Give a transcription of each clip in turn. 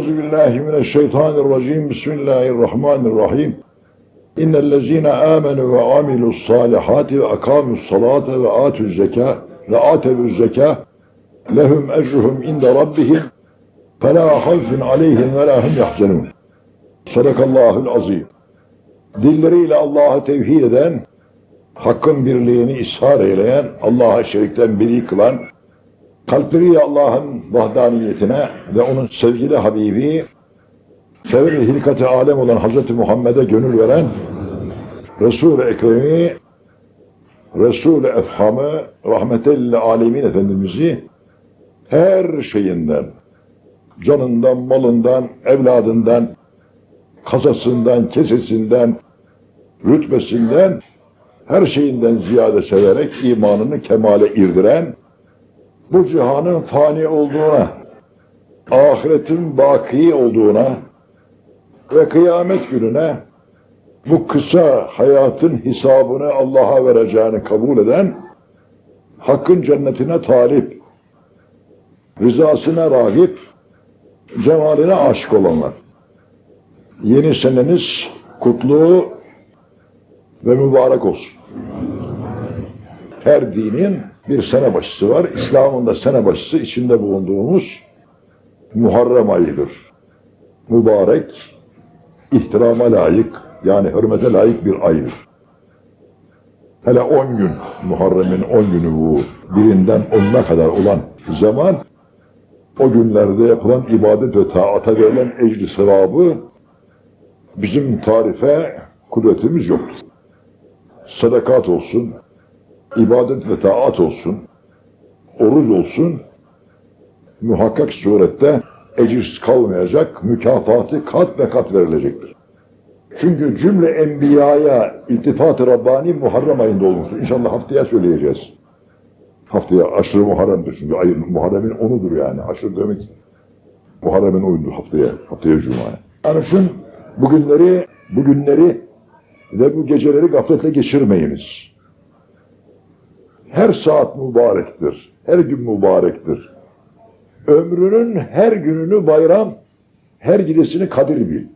Euzu billahi mineşşeytanirracim. Bismillahirrahmanirrahim. İnnellezîne âmenû ve amilus salihâti ve akâmus salâte ve âtüz zekâ ve âtevüz zekâ lehum ecruhum inde rabbihim felâ havfun aleyhim ve lâ hum yahzenûn. Sadakallahul azîm. Dilleriyle Allah'ı tevhid eden, hakkın birliğini ishar eyleyen, Allah'a şerikten biri kılan, kalpleriyle Allah'ın vahdaniyetine ve onun sevgili Habibi, sever hilkat-ı alem olan Hz. Muhammed'e gönül veren, Resul-i Ekrem'i, Resul-i Efham'ı, rahmetel alemin Efendimiz'i her şeyinden, canından, malından, evladından, kasasından, kesesinden, rütbesinden, her şeyinden ziyade severek imanını kemale irdiren, bu cihanın fani olduğuna, ahiretin baki olduğuna ve kıyamet gününe bu kısa hayatın hesabını Allah'a vereceğini kabul eden, hakkın cennetine talip, rızasına rağip, cemaline aşık olanlar. Yeni seneniz kutlu ve mübarek olsun. Her dinin bir sene başısı var. İslam'ın da sene başısı içinde bulunduğumuz Muharrem ayıdır. Mübarek, ihtirama layık, yani hürmete layık bir aydır. Hele 10 gün, Muharrem'in 10 günü bu, birinden onuna kadar olan zaman, o günlerde yapılan ibadet ve taata verilen ecri sevabı, bizim tarife kudretimiz yoktur. Sadakat olsun, ibadet ve taat olsun, oruç olsun, muhakkak surette ecirsiz kalmayacak, mükafatı kat ve kat verilecektir. Çünkü cümle enbiyaya iltifat-ı Rabbani Muharrem ayında olmuştur. İnşallah haftaya söyleyeceğiz. Haftaya aşırı Muharrem'dir çünkü ayın Muharrem'in onudur yani. Aşırı demek Muharrem'in oyundur haftaya, haftaya Cuma'ya. Yani şun bugünleri, bugünleri ve bu geceleri gafletle geçirmeyiniz. Her saat mübarektir, her gün mübarektir. Ömrünün her gününü bayram, her gidesini kadir bil.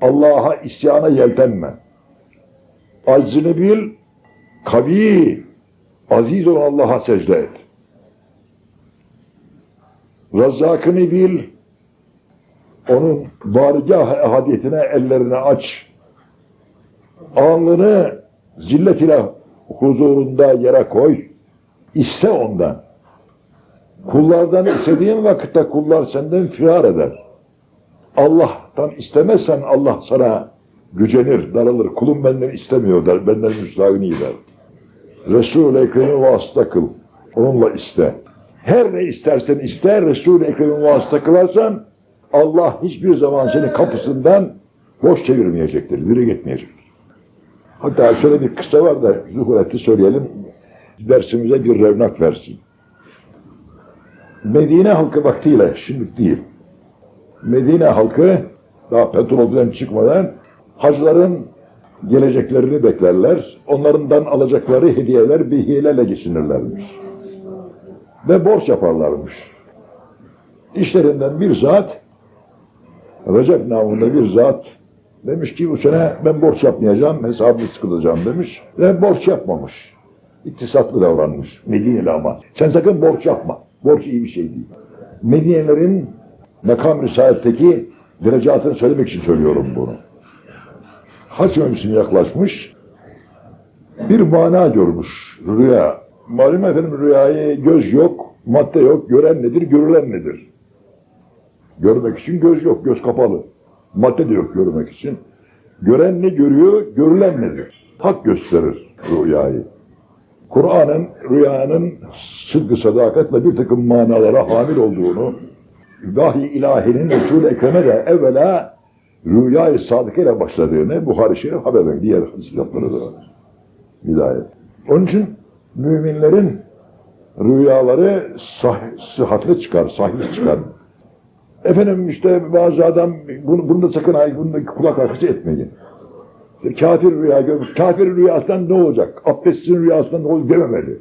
Allah'a isyana yeltenme. Aczini bil, kavi, aziz olan Allah'a secde et. Rezzakını bil, onun barigah ehadiyetine ellerini aç. Alnını zillet ile huzurunda yere koy. İste ondan. Kullardan istediğin vakitte kullar senden firar eder. Allah'tan istemezsen Allah sana gücenir, daralır. Kulum benden istemiyor der, benden müstahini der. Resul-i Ekrem'i vasıta kıl. Onunla iste. Her ne istersen iste, Resul-i Ekrem'i vasıta kılarsan Allah hiçbir zaman seni kapısından boş çevirmeyecektir, yürü gitmeyecektir. Hatta şöyle bir kısa var da zuhureti söyleyelim, dersimize bir revnak versin. Medine halkı vaktiyle, şimdi değil. Medine halkı daha petrolden çıkmadan hacların geleceklerini beklerler. Onlarından alacakları hediyeler bihiyelerle geçinirlermiş. Ve borç yaparlarmış. İşlerinden bir zat Recep namında bir zat demiş ki bu sene ben borç yapmayacağım, hesabımı sıkılacağım demiş ve borç yapmamış. İktisatlı davranmış. Medine'li ama. Sen sakın borç yapma. Borç iyi bir şey değil. Medinelerin makam risayetteki derecatını söylemek için söylüyorum bunu. Haç öncesine yaklaşmış, bir mana görmüş rüya. Malum efendim rüyayı göz yok, madde yok, gören nedir, görülen nedir? Görmek için göz yok, göz kapalı. Madde de yok görmek için. Gören ne görüyor, görülen nedir? Hak gösterir rüyayı. Kur'an'ın rüyanın sıdkı sadakatle bir takım manalara hamil olduğunu, vahiy ilahinin Resul-i Ekrem'e de evvela rüyayı sadıkayla başladığını Buhari Şerif haber veriyor. Diğer kitapları da var. Hidayet. Onun için müminlerin rüyaları sah sıhhatli çıkar, sahih çıkar. Efendim işte bazı adam bunu, bunu da sakın bunu da kulak arkası etmeyin. Kafir rüya görmüş. Kafir rüyasından ne olacak? Abdestin rüyasından ne olacak dememeli.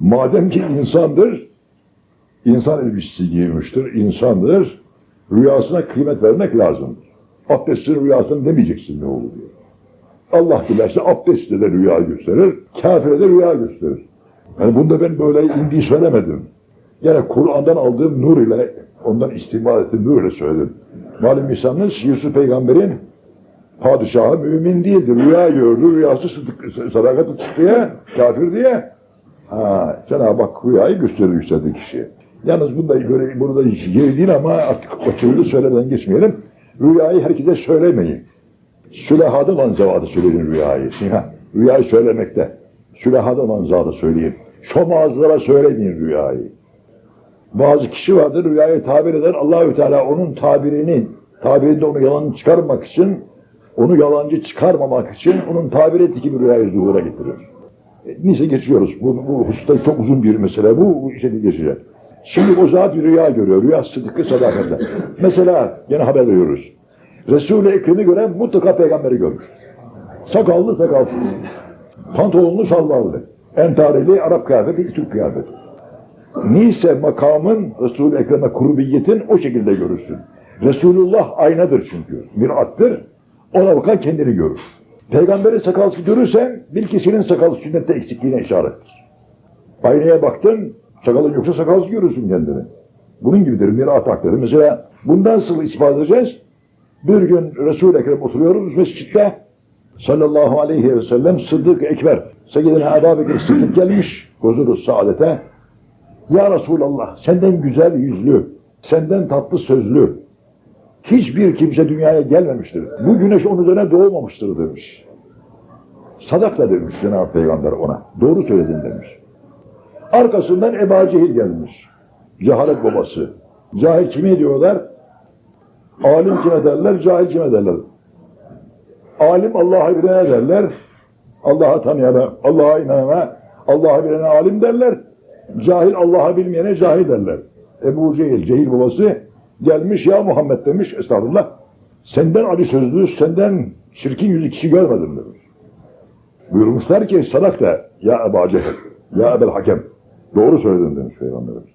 Madem ki insandır, insan elbisesi giymiştir, insandır. Rüyasına kıymet vermek lazım. Abdestin rüyasını demeyeceksin ne olur diyor. Allah dilerse abdestle de rüya gösterir, kafire de rüya gösterir. Yani bunda ben böyle indiği söylemedim. Yine Kur'an'dan aldığım nur ile, ondan istimal ettiğim nur ile söyledim. Malum insanınız Yusuf peygamberin padişahı mümin değildi. Rüya gördü, rüyası sıdık, sadakati çıktı ya, kafir diye. Ha, Cenab-ı Hak rüyayı gösterir istediği kişiye. Yalnız bunda böyle burada yeri değil ama artık açıldı söylemeden geçmeyelim. Rüyayı herkese söylemeyin. Süleha'da manzavada söyleyin rüyayı. Ha, rüyayı söylemekte. Süleha'da manzavada söyleyin. Şom ağızlara söylemeyin rüyayı. Bazı kişi vardır rüyayı tabir eder. Allahü Teala onun tabirini, tabirinde onu yalan çıkarmak için, onu yalancı çıkarmamak için onun tabir ettiği gibi rüyayı zuhura getirir. E, neyse geçiyoruz. Bu, bu hususta çok uzun bir mesele. Bu, işe geçecek. Şimdi o zat bir rüya görüyor. Rüya sıdıkı sadakatle. Mesela yine haber veriyoruz. Resul-i Ekrem'i gören mutlaka peygamberi görmüş. Sakallı sakalsız. Pantolonlu şalvarlı. Entareli Arap kıyafeti, Türk kıyafeti. Neyse makamın Resul-i Ekrem'e kurbiyetin o şekilde görürsün. Resulullah aynadır çünkü. Mirattır. Ona bakan kendini görür. Peygamberi sakalsız görürsen bil ki senin sakal sünnette eksikliğine işarettir. Aynaya baktın, sakalın yoksa sakalsız görürsün kendini. Bunun gibidir mirat hakları. Mesela bundan nasıl ispat edeceğiz? Bir gün Resul-i Ekrem oturuyoruz mescitte. Sallallahu aleyhi ve sellem Sıddık Ekber. Seyyidina Ebu Bekir Sıddık gelmiş. Huzuru saadete. Ya Resulallah senden güzel yüzlü, senden tatlı sözlü, hiçbir kimse dünyaya gelmemiştir. Bu güneş onun üzerine doğmamıştır demiş. Sadakla demiş Cenab-ı Peygamber ona. Doğru söyledin demiş. Arkasından Ebu Cehil gelmiş. Cehalet babası. Cahil kime diyorlar? Alim kime derler, cahil kime derler? Alim Allah'a bilene derler. Allah'a tanıyana, Allah'a inanana, Allah'a bilene alim derler. Cahil Allah'a bilmeyene cahil derler. Ebu Cehil, Cehil babası gelmiş ya Muhammed demiş, estağfurullah. Senden Ali sözlü, senden çirkin yüzü kişi görmedim demiş. Buyurmuşlar ki sadak da ya Ebu Cehil, ya Ebel Hakem. Doğru söyledin demiş Peygamberimiz.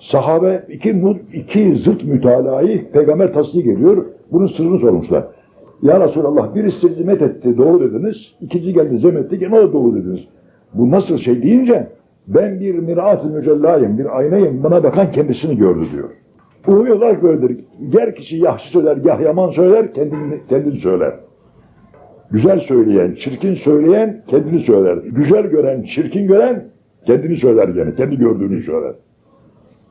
Sahabe iki, iki zıt mütalayı peygamber tasdik ediyor. Bunun sırrını sormuşlar. Ya Resulallah birisi zimet etti doğru dediniz. İkinci geldi zemetti gene o doğru dediniz. Bu nasıl şey deyince ben bir mirat-ı bir aynayım bana bakan kendisini gördü diyor. Umuyorlar böyledir. Ger kişi yahşi söyler, gah yaman söyler, kendini, kendini söyler. Güzel söyleyen, çirkin söyleyen kendini söyler. Güzel gören, çirkin gören kendini söyler gene, kendi gördüğünü söyler.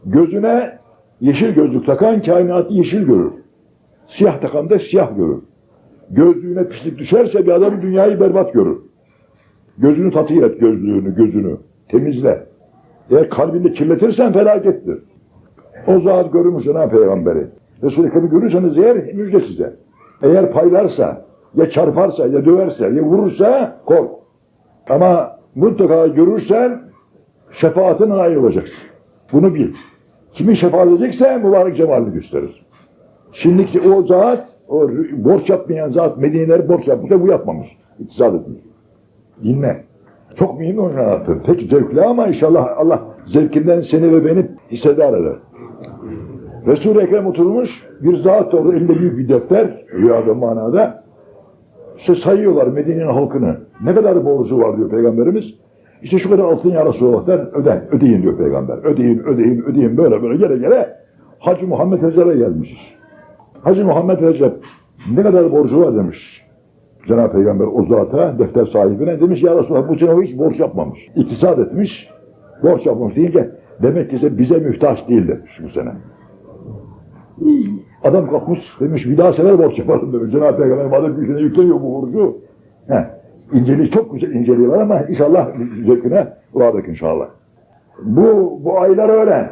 Gözüne yeşil gözlük takan kainatı yeşil görür. Siyah takan da siyah görür. Gözlüğüne pislik düşerse bir adam dünyayı berbat görür. Gözünü tatih et gözlüğünü, gözünü. Temizle. Eğer kalbinde kirletirsen felakettir. O zat görmüş Cenab-ı Peygamberi. Resul-i Ekrem'i görürseniz eğer müjde size. Eğer paylarsa, ya çarparsa, ya döverse, ya vurursa kork. Ama mutlaka görürsen şefaatin nail olacaksın. Bunu bil. Kimi şefaat edecekse mübarek cemalini gösterir. Şimdiki o zat, o borç yapmayan zat Medine'leri borç yapmış bu yapmamış. İktisat etmiş. Dinle. Çok mühim onun anlattığım. Pek zevkli ama inşallah Allah zevkinden seni ve beni hissedar eder. Resul-i Ekrem oturmuş, bir zat da orada elinde büyük bir defter, rüyada manada. İşte sayıyorlar Medine'nin halkını. Ne kadar borcu var diyor Peygamberimiz. İşte şu kadar altın ya Resulallah der, öden, ödeyin diyor Peygamber. Ödeyin, ödeyin, ödeyin böyle böyle gele gele Hacı Muhammed Recep'e gelmiş. Hacı Muhammed Recep ne kadar borcu var demiş. Cenab-ı Peygamber o zata, defter sahibine demiş ya Resulallah bu sene hiç borç yapmamış. İktisat etmiş, borç yapmamış deyince demek ki bize mühtaç değil demiş bu sene. Adam kalkmış demiş bir daha sefer borç yaparım demiş. Cenab-ı Peygamber madem gücüne yükleniyor bu borcu. He, inceliği çok güzel inceliyorlar ama inşallah zevkine vardık inşallah. Bu, bu aylar öyle.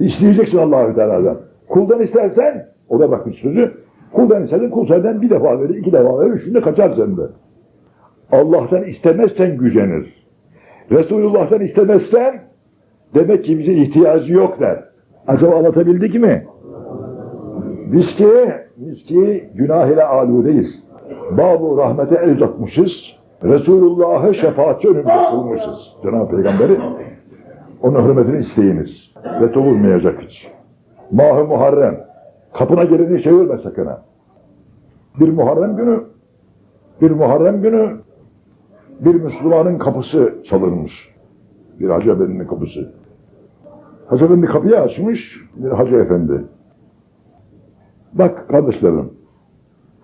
İsteyeceksin Allahü Teala'dan. Kuldan istersen, o da bakmış sözü, kuldan istersen kul senden bir defa verir, iki defa verir, üçünde kaçar sende. Allah'tan istemezsen gücenir. Resulullah'tan istemezsen demek ki bize ihtiyacı yok der. Acaba anlatabildik mi? Biz ki, biz ki günah ile aludeyiz. Babu rahmete el uzatmışız. Resulullah'ı şefaatçi önümüzde kılmışız. Cenab-ı Peygamberi onun hürmetini isteyiniz. Ve olmayacak hiç. Mahı Muharrem. Kapına geleni çevirme sakın ha. Bir Muharrem günü, bir Muharrem günü bir Müslümanın kapısı çalınmış. Bir Hacı Efendi'nin kapısı. Hacı Efendi kapıyı açmış, bir Hacı Efendi. Bak kardeşlerim,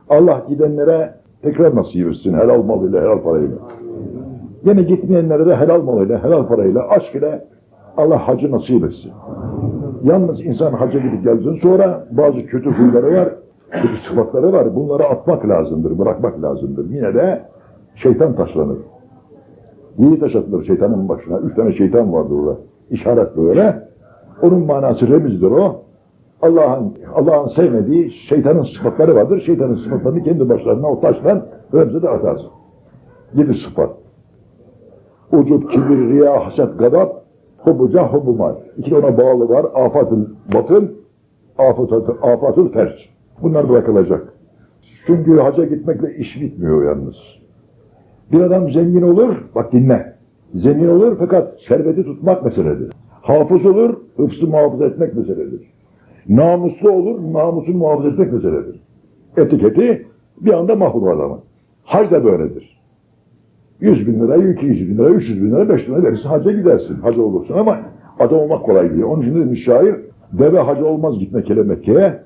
Allah gidenlere tekrar nasip etsin helal malıyla, helal parayla. Yine gitmeyenlere de helal malıyla, helal parayla, aşk ile Allah hacı nasip etsin. Yalnız insan hacca gidip geldikten sonra bazı kötü huyları var, kötü sıfatları var. Bunları atmak lazımdır, bırakmak lazımdır. Yine de şeytan taşlanır. Niye taş atılır şeytanın başına? Üç tane şeytan vardır orada. İşaret böyle. Onun manası remizdir o. Allah'ın Allah'ın sevmediği şeytanın sıfatları vardır. Şeytanın sıfatlarını kendi başlarına o taştan remze de atarsın. Yedi sıfat. Ucub, kibir, riya, haset, gadap, hubuca, hubumal. İki ona bağlı var. Afatül batın, afatül, afatül fers. Bunlar bırakılacak. Çünkü hacca gitmekle iş bitmiyor yalnız. Bir adam zengin olur, bak dinle. Zengin olur fakat serveti tutmak meseledir. Hafız olur, hıfzı muhafaza etmek meseledir. Namuslu olur, namusunu muhafaza etmek meseledir. Etiketi bir anda mahvur adamın. Hac da böyledir. 100 bin lira, 200 bin lira, 300 bin lira, 5 bin lira verirsin hacca gidersin. Hacı olursun ama adam olmak kolay değil. Onun için demiş şair, deve hacı olmaz gitmek hele Mekke'ye,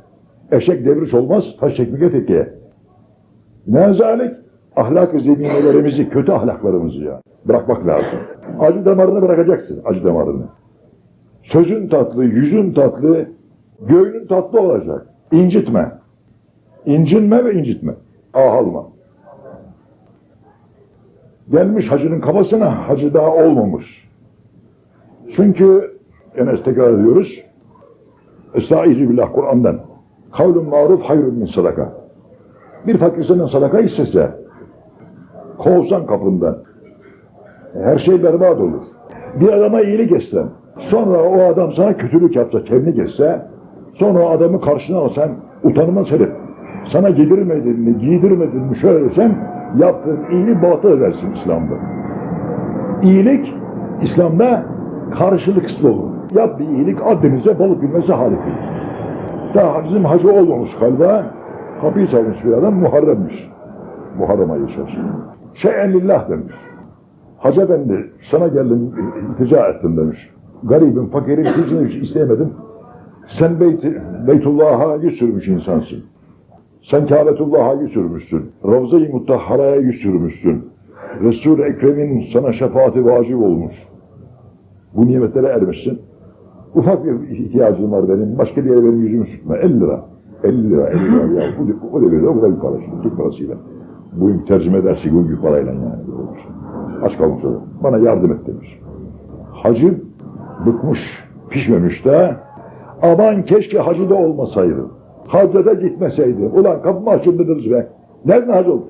eşek devriş olmaz taş çekmeye tekkeye. Ne zalik? Ahlak-ı zeminelerimizi, kötü ahlaklarımızı ya. Bırakmak lazım. Acı damarını bırakacaksın, acı damarını. Sözün tatlı, yüzün tatlı, göğünün tatlı olacak. İncitme. İncinme ve incitme. Ah alma. Gelmiş hacının kafasına, hacı daha olmamış. Çünkü, yine tekrar ediyoruz, Estaizu billah Kur'an'dan. Kavlun maruf hayrun min sadaka. Bir fakir senden sadaka istese, kovsan kapından, her şey berbat olur. Bir adama iyilik etsen, sonra o adam sana kötülük yapsa, tebrik etse, sonra o adamı karşına alsan, utanmaz herif. Sana yedirmedin mi, giydirmedin mi şöyle desen, yaptığın iyiliği batıl edersin İslam'da. İyilik, İslam'da karşılıksız olur. Yap bir iyilik, addenize balık bilmesi harika. Daha bizim hacı olmamış galiba, kapıyı çalmış bir adam, Muharrem'miş. Muharrem ayı içerisinde. Şeyen lillah demiş. Hacı Efendi sana geldim iltica ettim demiş. Garibim, fakirim, kimsenin hiç isteyemedim. Sen beyt, Beytullah'a yüz sürmüş insansın. Sen Kâbetullah'a yüz sürmüşsün. Ravza-i Mutahhara'ya yüz sürmüşsün. Resul-i Ekrem'in sana şefaati vacip olmuş. Bu nimetlere ermişsin. Ufak bir ihtiyacım var benim. Başka bir yere benim yüzümü sürtme. 50 lira. 50 lira, 50 lira ya. Bu, bu devirde o kadar bir para. Türk parasıyla. Bu tercüme o bir parayla yani. Aç kalmış o. Bana yardım et demiş. Hacı bıkmış, pişmemiş de aman keşke hacı da olmasaydı. Hacca da gitmeseydi. Ulan kapımı açın dediniz be. Nereden hacı oldu?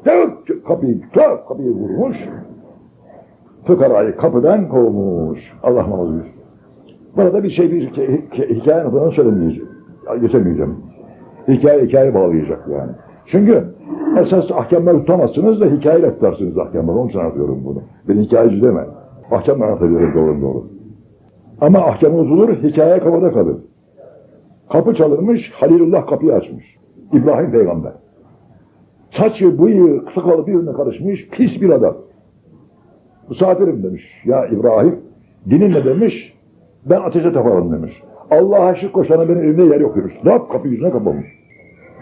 Kapıyı, tık, kapıyı vurmuş. Fıkarayı kapıdan kovmuş. Allah namazı yüz. Bana da bir şey, bir hikaye, falan söylemeyeceğim. Geçemeyeceğim. Hikaye hikaye bağlayacak yani. Çünkü esas ahkamları tutamazsınız da hikayeyle tutarsınız ahkamları. Onun için anlatıyorum bunu. Ben hikayeci deme. Ahkamla anlatabilirim doğru doğru. Ama ahkamı uzulur, hikaye kafada kalır. Kapı çalınmış, Halilullah kapıyı açmış. İbrahim peygamber. Saçı, bıyığı, sakalı birbirine karışmış, pis bir adam. Misafirim demiş. Ya İbrahim, dinin ne demiş? Ben ateşe taparım demiş. Allah'a şirk koşana benim evimde yer yok demiş. Ne yap? Kapı yüzüne kapamış.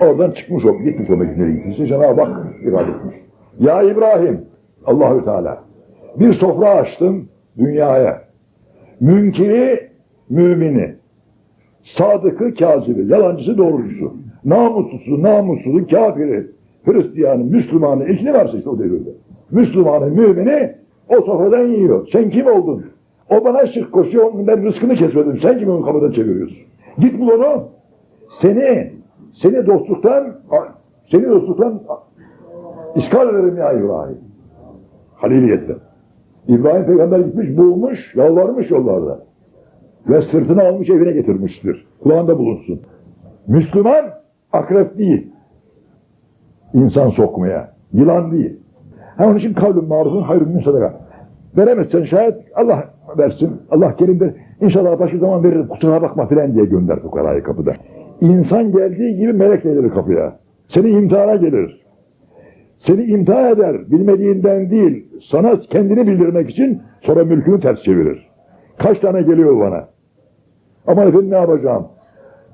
Oradan çıkmış o, gitmiş o Medine'ye gittiyse Cenab-ı Hak irade etmiş. Ya İbrahim, Allahü Teala, bir sofra açtım dünyaya. Münkiri, mümini, sadıkı, kazibi, yalancısı, doğrucusu, namuslusu, namussuzu, kafiri, Hristiyanı, Müslümanı, ne varsa işte o devirde. Müslümanı, mümini o sofradan yiyor. Sen kim oldun? O bana şirk koşuyor, ben rızkını kesmedim. Sen kimi onun kapıdan çeviriyorsun? Git bul onu. Seni, seni dostluktan, seni dostluktan işgal ederim ya İbrahim. Haliliyette. İbrahim peygamber gitmiş, bulmuş, yalvarmış yollarda. Ve sırtını almış evine getirmiştir. Kulağında bulunsun. Müslüman akrep değil. İnsan sokmaya. Yılan değil. Ha onun için kavlun marufun hayrun min sadaka. Veremezsen şayet Allah versin. Allah kerimdir. İnşallah başka zaman veririm kusura bakma filan diye gönder fukarayı kapıda. İnsan geldiği gibi melek gelir kapıya. Seni imtihana gelir. Seni imtihan eder. Bilmediğinden değil. Sana kendini bildirmek için sonra mülkünü ters çevirir. Kaç tane geliyor bana. Ama efendim ne yapacağım?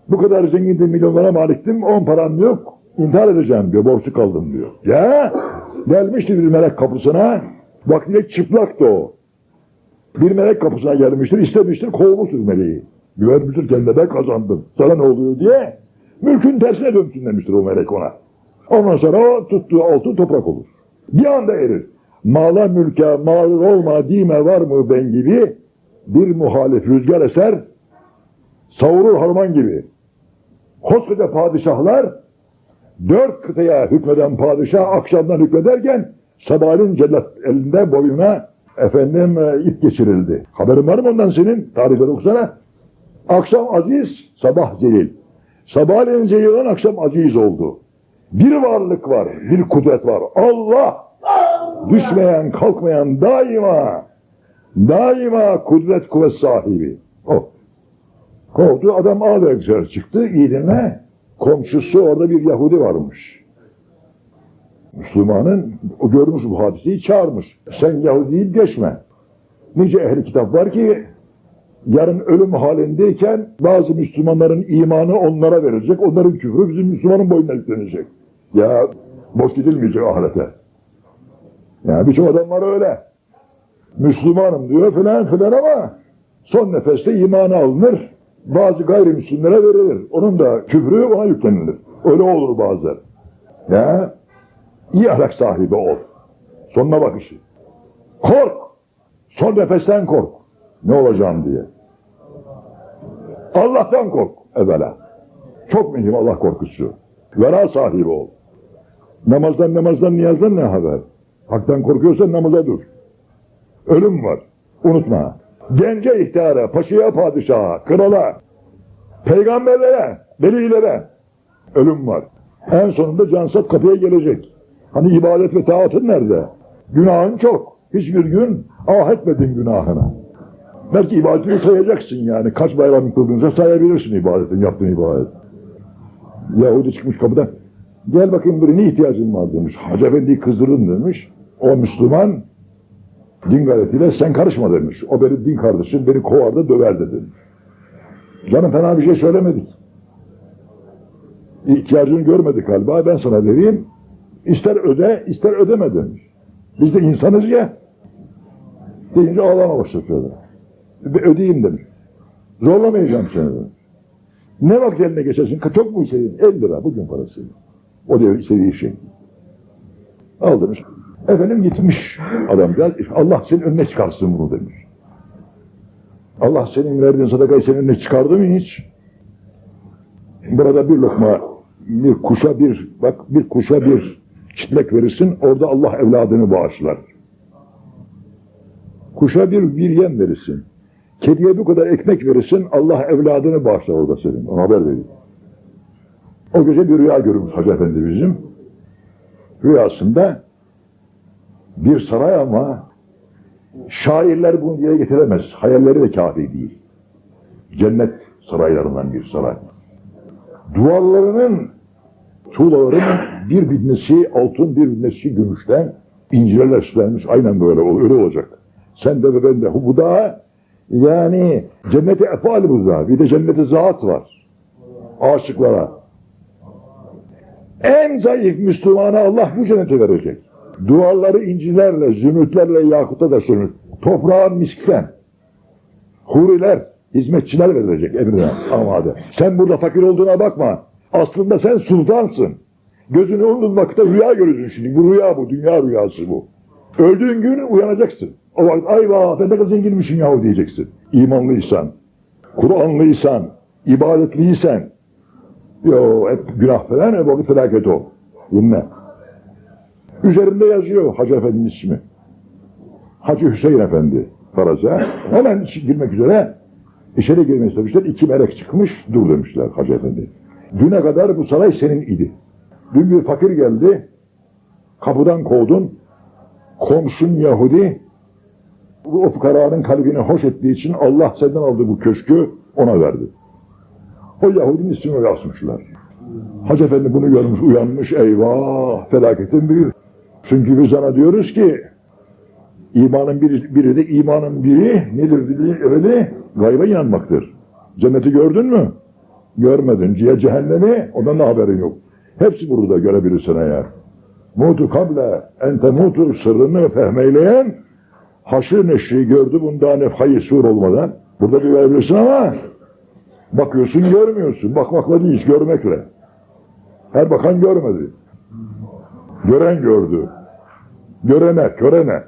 Bu kadar zengindim, milyonlara maliktim, on param yok. İntihar edeceğim diyor, borçlu kaldım diyor. Ya gelmişti bir melek kapısına, vaktiyle çıplaktı o. Bir melek kapısına gelmiştir, istemiştir, kovmuştur meleği. Güvenmiştir kendine ben kazandım. Sana ne oluyor diye. Mülkün tersine dönsün demiştir o melek ona. Ondan sonra o tuttuğu altın toprak olur. Bir anda erir. Mala mülke mağrur olma dime var mı ben gibi bir muhalif rüzgar eser savurur harman gibi. Koskoca padişahlar dört kıtaya hükmeden padişah akşamdan hükmederken sabahleyin cellat elinde boyuna efendim e, ip geçirildi. Haberin var mı ondan senin? Tarihleri okusana. Akşam aziz, sabah zelil. Sabahleyin zelil olan akşam aziz oldu. Bir varlık var, bir kudret var. Allah! Düşmeyen, kalkmayan daima, daima kudret kuvvet sahibi. O. Kovdu adam ağlayarak dışarı çıktı. İyi dinle. Komşusu orada bir Yahudi varmış. Müslümanın görmüş bu hadiseyi çağırmış. Sen Yahudi geçme. Nice ehli kitap var ki yarın ölüm halindeyken bazı Müslümanların imanı onlara verilecek. Onların küfrü bizim Müslümanın boynuna yüklenecek. Ya boş gidilmeyecek ahirete. Ya birçok adam var öyle. Müslümanım diyor filan filan ama son nefeste imanı alınır. Bazı gayrimüslimlere verilir. Onun da küfrü ona yüklenilir. Öyle olur bazen. Ya iyi ahlak sahibi ol. Sonuna bak işi. Kork. Son nefesten kork. Ne olacağım diye. Allah'tan kork evvela. Çok mühim Allah korkusu. Vera sahibi ol. Namazdan namazdan niyazdan ne haber? Haktan korkuyorsan namaza dur. Ölüm var. Unutma. Gence ihtiyara, paşaya padişaha, krala, peygamberlere, velilere ölüm var. En sonunda cansat kapıya gelecek. Hani ibadet ve taatın nerede? Günahın çok. Hiçbir gün ah etmedin günahına. Belki ibadetini sayacaksın yani. Kaç bayram kıldınsa sayabilirsin ibadetin, yaptığın ibadet. Yahudi çıkmış kapıdan. Gel bakayım buraya ne ihtiyacın var demiş. Hacı Efendi'yi kızdırın demiş. O Müslüman din gayretiyle sen karışma demiş. O benim din kardeşim beni kovar da döver de demiş. Canım fena bir şey söylemedik. İhtiyacını görmedik galiba ben sana vereyim. İster öde ister ödeme demiş. Biz de insanız ya. Deyince ağlama başladı. Ödeyeyim demiş. Zorlamayacağım seni demiş. Ne vakit eline geçersin? Çok mu istedin? 50 lira bugün parası. O diyor istediği şey. Al demiş. Efendim gitmiş adam gel. Allah senin önüne çıkarsın bunu demiş. Allah senin verdiğin sadakayı senin önüne çıkardı mı hiç? Burada bir lokma bir kuşa bir bak bir kuşa bir çitlek verirsin orada Allah evladını bağışlar. Kuşa bir bir yem verirsin. Kediye bu kadar ekmek verirsin Allah evladını bağışlar orada senin. Ona haber vereyim. O gece bir rüya görmüş Hacı Efendi bizim. Rüyasında bir saray ama şairler bunu dile getiremez. Hayalleri de kafi değil. Cennet saraylarından bir saray. Duvarlarının tuğlalarının bir binnesi altın bir binnesi gümüşten incilerle süslenmiş. Aynen böyle öyle olacak. Sen de ve ben de. Bu da yani cenneti efal bu da. Bir de cenneti zat var. Aşıklara. En zayıf Müslümana Allah bu cenneti verecek. Duvarları incilerle, zümrütlerle, yakuta da sürmüş. Toprağın miskten. Huriler, hizmetçiler verilecek emrine amade. Sen burada fakir olduğuna bakma. Aslında sen sultansın. Gözünü unutmakta rüya görüyorsun şimdi. Bu rüya bu, dünya rüyası bu. Öldüğün gün uyanacaksın. O vakit ay vah ben ne kadar zenginmişim yahu diyeceksin. İmanlıysan, Kur'anlıysan, ibadetliysen, yo hep günah falan, hep vakit felaket o. Dinle. Üzerinde yazıyor Hacı Efendi'nin ismi. Hacı Hüseyin Efendi faraza. Hemen girmek üzere içeri girmek istemişler. İki melek çıkmış dur demişler Hacı Efendi. Düne kadar bu saray senin idi. Dün bir fakir geldi. Kapıdan kovdun. Komşun Yahudi O fukaranın kalbini hoş ettiği için Allah senden aldı bu köşkü ona verdi. O Yahudinin ismini yazmışlar. Hacı Efendi bunu görmüş, uyanmış, eyvah, felaketin büyük. Çünkü biz sana diyoruz ki, imanın biri, biri de imanın biri nedir öyle gayba inanmaktır. Cenneti gördün mü? Görmedin. Cihe cehennemi, ondan da haberin yok. Hepsi burada görebilirsin eğer. Mutu kable ente mutu sırrını fehmeyleyen haşır neşri gördü bundan hep hayır sur olmadan. Burada bir görebilirsin ama bakıyorsun görmüyorsun. Bakmakla değil, görmekle. Her bakan görmedi. Gören gördü. Görene, körene.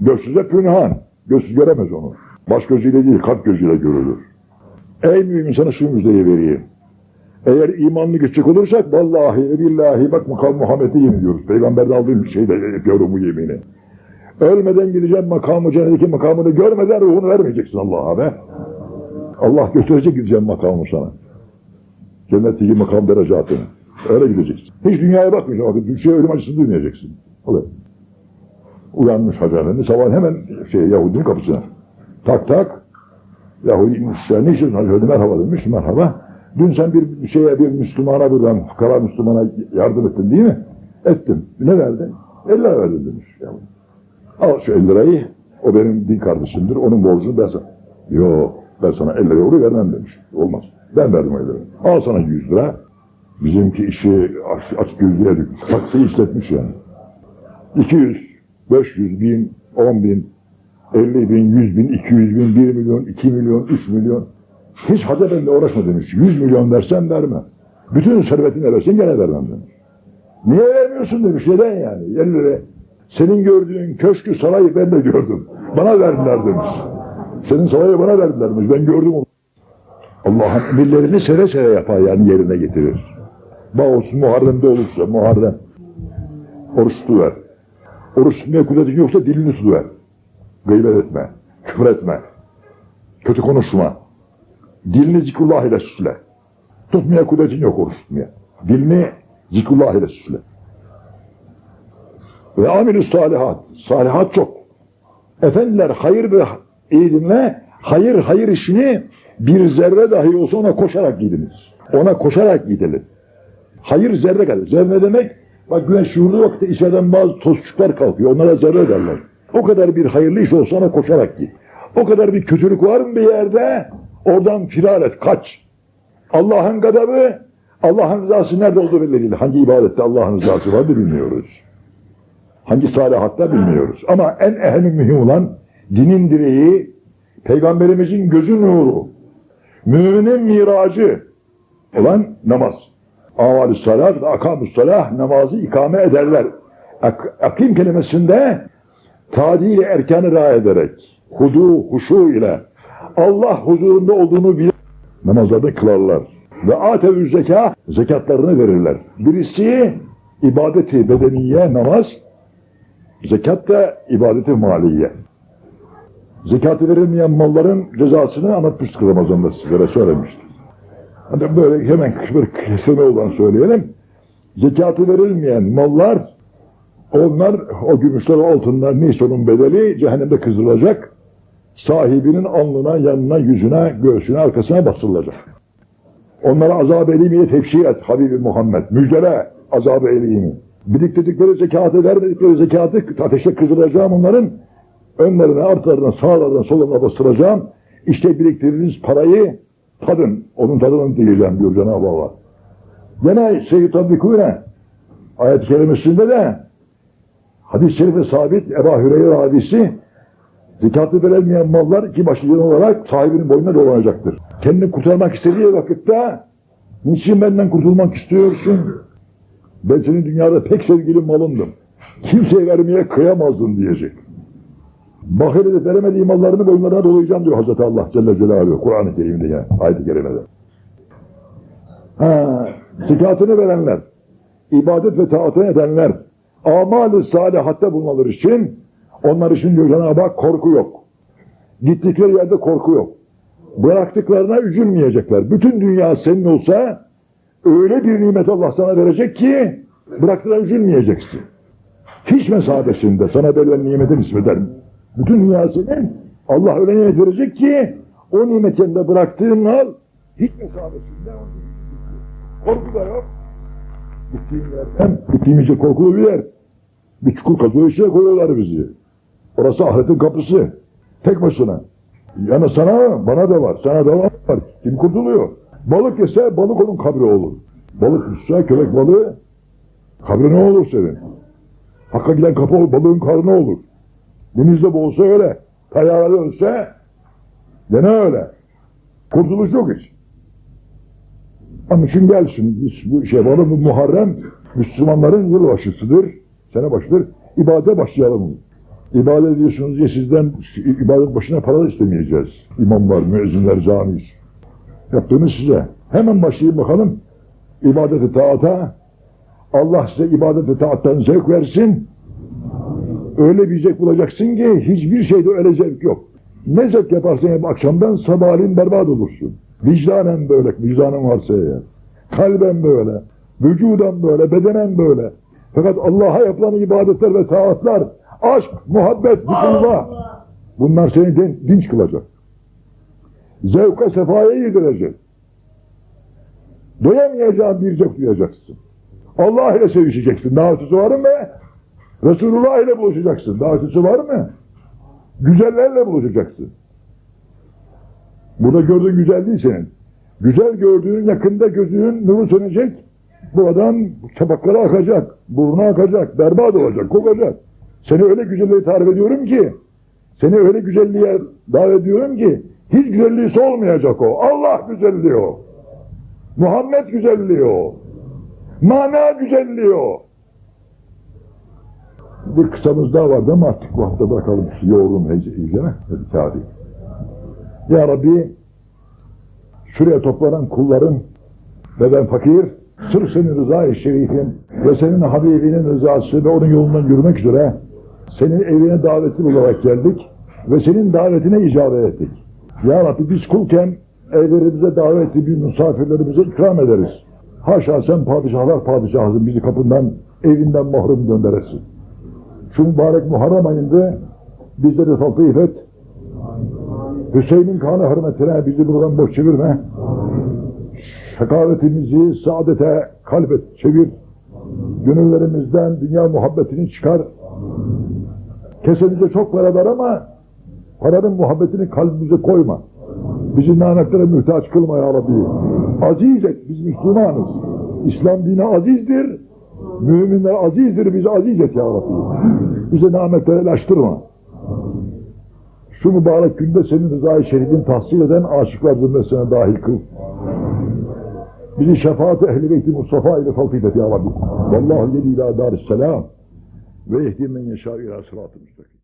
Gözsüze pünhan. Gözsüz göremez onu. Baş gözüyle değil, kalp gözüyle görülür. Ey mümin sana şu müjdeyi vereyim. Eğer imanlı geçecek olursak vallahi billahi bak makam Muhammed'e yemin ediyoruz. Peygamberden aldığım şeyde yapıyorum bu yemini. Ölmeden gideceğim makamı, cennetteki makamını görmeden ruhunu vermeyeceksin Allah'a be. Allah gösterecek gideceğim makamı sana. Cennetteki makam derecatını. Öyle gideceksin. Hiç dünyaya bakmayacaksın. Bak, şey ölüm acısını duymayacaksın. Öyle. Uyanmış Hacı Efendi sabah hemen şey Yahudinin kapısına. Tak tak. Yahudi inmiş. Ne için Hacı Efendi merhaba demiş. Merhaba. Dün sen bir şeye bir Müslümana buradan fukara Müslümana yardım ettin değil mi? Ettim. Ne verdin? 50 lira verdim demiş. Yahudi. Al şu 50 lirayı. O benim din kardeşimdir. Onun borcunu ben sana. Yok. Ben sana 50 lira vermem demiş. Olmaz. Ben verdim 50 lira. Al sana 100 lira. Bizimki işi aç, aç gözlüğe dökmüş. Saksıyı işletmiş yani. 200, 500 bin, 10 bin, 50 bin, 100 bin, 200 bin, 1 milyon, 2 milyon, 3 milyon. Hiç hadi benimle uğraşma demiş. 100 milyon versen verme. Bütün servetini versen gene vermem demiş. Niye vermiyorsun demiş. Neden yani? 50 lira. Senin gördüğün köşkü sarayı ben de gördüm. Bana verdiler demiş. Senin sarayı bana verdiler demiş. Ben gördüm onu. Allah'ın emirlerini seve seve yapar yani yerine getirir. Bağolsun Muharrem'de olursa Muharrem. Oruç tutuver. Oruç tutmaya kudretin yoksa dilini tutuver. Gıybet etme. Küfür etme. Kötü konuşma. Dilini zikrullah ile süsle. Tutmaya kudretin yok oruç tutmaya. Dilini zikrullah ile süsle. Ve amilü salihat. Salihat çok. Efendiler hayır ve iyi dinle. Hayır hayır işini bir zerre dahi olsa ona koşarak gidiniz. Ona koşarak gidelim. Hayır zerre kadar. Zerre demek? Bak güneş şuurlu vakti içeriden bazı tozçuklar kalkıyor. Onlara zerre derler. O kadar bir hayırlı iş olsa ona koşarak git. O kadar bir kötülük var mı bir yerde? Oradan firar et, kaç. Allah'ın gadabı, Allah'ın rızası nerede olduğu belli değil. Hangi ibadette Allah'ın rızası var bilmiyoruz. Hangi salihatta bilmiyoruz. Ama en ehli mühim olan dinin direği, peygamberimizin gözü nuru, müminin miracı olan namaz. Aval-i salat ve akam salah namazı ikame ederler. Ak akim kelimesinde tadil erkanı ra ederek, hudu, huşu ile Allah huzurunda olduğunu bilir. Namazlarını kılarlar. Ve atevü zeka, zekatlarını verirler. Birisi ibadeti bedeniye namaz, zekat da ibadeti maliye. Zekatı verilmeyen malların cezasını anlatmıştık Ramazan'da sizlere söylemiştik. Hani böyle hemen bir kesime olan söyleyelim. Zekatı verilmeyen mallar, onlar, o gümüşler, altınlar neyse onun bedeli cehennemde kızdırılacak. Sahibinin alnına, yanına, yüzüne, göğsüne, arkasına bastırılacak. Onlara azab-ı elimiye tefsir et Habibi Muhammed. Müjdele azab-ı elimi. Biriktirdikleri zekatı, vermedikleri zekatı ateşe kızdıracağım onların. Önlerine, artlarına, sağlarına, sollarına bastıracağım. İşte biriktirdiğiniz parayı tadın. Onun tadını diyeceğim diyor Cenab-ı Allah. Gene Seyyid Tabbikune ayet-i kerimesinde de hadis-i şerife sabit Ebu Hüreyre hadisi zekatı verilmeyen mallar iki başlıcan olarak sahibinin boynuna dolanacaktır. Kendini kurtarmak istediği vakitte niçin benden kurtulmak istiyorsun? Ben senin dünyada pek sevgili malındım. Kimseye vermeye kıyamazdım diyecek. Bahir edip veremediği mallarını boynlarına dolayacağım diyor Hazreti Allah Celle Celaluhu Kur'an-ı Kerim'de yani ayet-i kerimede. Ha, zekatını verenler, ibadet ve taatını edenler, amal-i salihatte bulunmaları için onlar için diyor Cenab-ı Hak korku yok. Gittikleri yerde korku yok. Bıraktıklarına üzülmeyecekler. Bütün dünya senin olsa öyle bir nimet Allah sana verecek ki bıraktığına üzülmeyeceksin. Hiç mesabesinde sana verilen nimetin ismi ederim. Bütün dünya senin. Allah öyle nimet verecek ki o nimet yanında bıraktığın al hiç mesafesinde korku da yok. Gittiğim yerden, gittiğimiz korkulu bir yer. Bir çukur kazıyor içine koyuyorlar bizi. Orası ahiretin kapısı. Tek başına. Yani sana, bana da var. Sana da var. Kim kurtuluyor? Balık yese balık onun kabri olur. Balık tutsa köpek balığı kabri ne olur senin? Hakka giden kapı balığın karnı olur. Denizde boğulsa öyle. Kayağıyla ölse gene öyle. Kurtuluş yok hiç. Onun için gelsin. Biz bu şey var bu Muharrem Müslümanların yılbaşısıdır. Sene başıdır. İbadete başlayalım. İbadet ediyorsunuz diye sizden ibadet başına para istemeyeceğiz. İmamlar, müezzinler, camiz. Yaptığımız size. Hemen başlayın bakalım. İbadet-i taata. Allah size ibadet ve taattan zevk versin. Öyle bir zevk bulacaksın ki hiçbir şeyde öyle zevk yok. Ne zevk yaparsan yap akşamdan sabahleyin berbat olursun. Vicdanen böyle, vicdanın varsa eğer. Kalben böyle, vücuden böyle, bedenen böyle. Fakat Allah'a yapılan ibadetler ve taatlar, aşk, muhabbet, zikrullah. Bunlar seni din- dinç kılacak. Zevka sefaya yedirecek. Doyamayacağın bir zevk duyacaksın. Allah ile sevişeceksin. Daha ötesi var mı? Resulullah ile buluşacaksın. Daha ötesi var mı? Güzellerle buluşacaksın. Burada gördüğün güzel değil senin. Güzel gördüğün yakında gözünün nuru sönecek. Buradan çapakları akacak. Burnu akacak. Berbat olacak. Kokacak. Seni öyle güzelliğe tarif ediyorum ki seni öyle güzelliğe davet ediyorum ki hiç güzelliği olmayacak o. Allah güzelliği o. Muhammed güzelliği o. Mana güzelliği o. Bir kısamız daha vardı ama artık bu hafta bırakalım. Yoğurum heyecene. Hadi kâfi. Ya Rabbi şuraya toplanan kulların ve ben fakir sırf senin rızayı şerifin ve senin Habibinin rızası ve onun yolundan yürümek üzere senin evine davetli olarak geldik ve senin davetine icabet ettik. Ya Rabbi biz kulken evlerimize davetli bir misafirlerimize ikram ederiz. Haşa sen padişahlar padişahısın bizi kapından evinden mahrum gönderesin. Şu mübarek Muharrem ayında bizleri taltif et. Hüseyin'in kanı hürmetine bizi buradan boş çevirme. Şakavetimizi saadete kalbet çevir. Gönüllerimizden dünya muhabbetini çıkar. Kesenize çok para ver ama paranın muhabbetini kalbimize koyma. Bizi nametlere mühtaç kılma ya Rabbi. Aziz et, biz Müslümanız. İslam dini azizdir. Müminler azizdir, bizi aziz et ya Rabbi. Bize nametlere laştırma. Şu mübarek günde senin rızayı şerifin tahsil eden aşıklar zümresine dahil kıl. Bizi şefaat-i ehl-i beyti Mustafa ile taltif et ya Rabbi. Vallahu yedi ila darisselam ve yehdi men yeşâ ila sıratı müstakim.